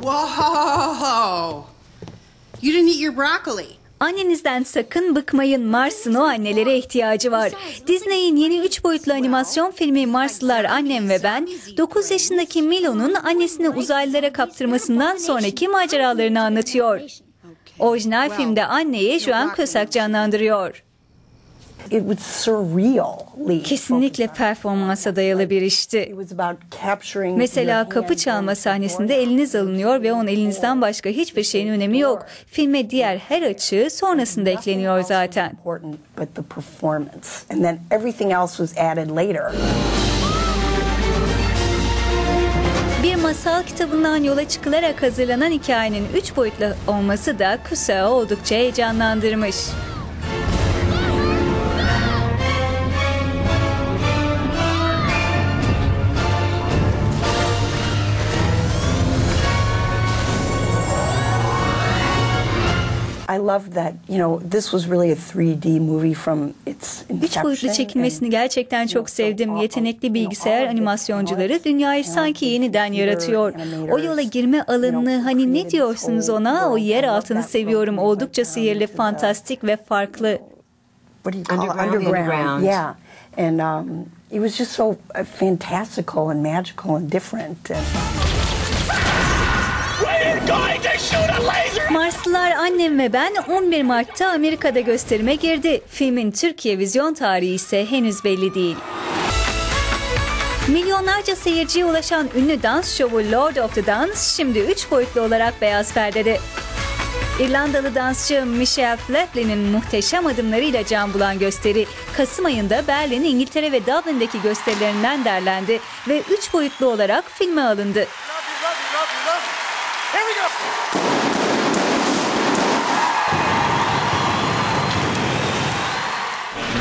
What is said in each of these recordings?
Whoa! You didn't eat your broccoli. Annenizden sakın bıkmayın Mars'ın o annelere ihtiyacı var. Disney'in yeni 3 boyutlu animasyon filmi Marslılar Annem ve Ben, 9 yaşındaki Milo'nun annesini uzaylılara kaptırmasından sonraki maceralarını anlatıyor. Orijinal filmde anneyi Joan Cusack canlandırıyor. It was surreal. Kesinlikle performansa dayalı bir işti. Mesela kapı çalma sahnesinde eliniz alınıyor ve onun elinizden başka hiçbir şeyin önemi yok. Filme diğer her açığı sonrasında ekleniyor zaten. Important, but the performance, and then everything else was added later. Bir masal kitabından yola çıkılarak hazırlanan hikayenin üç boyutlu olması da Kusağı oldukça heyecanlandırmış. I loved that. You know, this was really a 3D movie from its Üç boyutlu çekilmesini gerçekten çok sevdim. Yetenekli bilgisayar animasyoncuları dünyayı sanki yeniden yaratıyor. O yola girme alanını hani ne diyorsunuz ona? O yer altını seviyorum. Oldukça sihirli, fantastik ve farklı. what do you call? Underground. underground. Yeah, and um, it was just so uh, fantastical and magical and different. And Marslılar Annem ve Ben 11 Mart'ta Amerika'da gösterime girdi. Filmin Türkiye vizyon tarihi ise henüz belli değil. Milyonlarca seyirciye ulaşan ünlü dans şovu Lord of the Dance şimdi 3 boyutlu olarak beyaz perdede. İrlandalı dansçı Michelle Flatley'nin muhteşem adımlarıyla can bulan gösteri Kasım ayında Berlin, İngiltere ve Dublin'deki gösterilerinden derlendi ve 3 boyutlu olarak filme alındı. Here we go.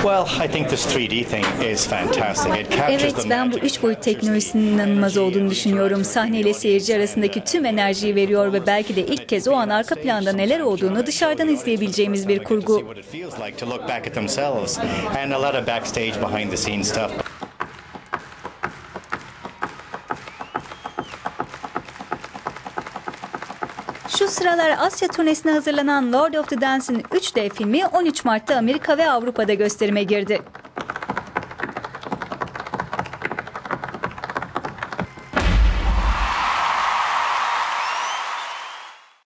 Well, I think this 3D thing is fantastic. It captures Evet the ben bu üç boyut teknolojisinin inanılmaz olduğunu düşünüyorum. the Sahneyle seyirci arasındaki tüm enerjiyi veriyor ve belki de ilk kez o an arka planda neler olduğunu dışarıdan izleyebileceğimiz bir kurgu. Şu sıralar Asya turnesine hazırlanan Lord of the Dance'in 3D filmi 13 Mart'ta Amerika ve Avrupa'da gösterime girdi.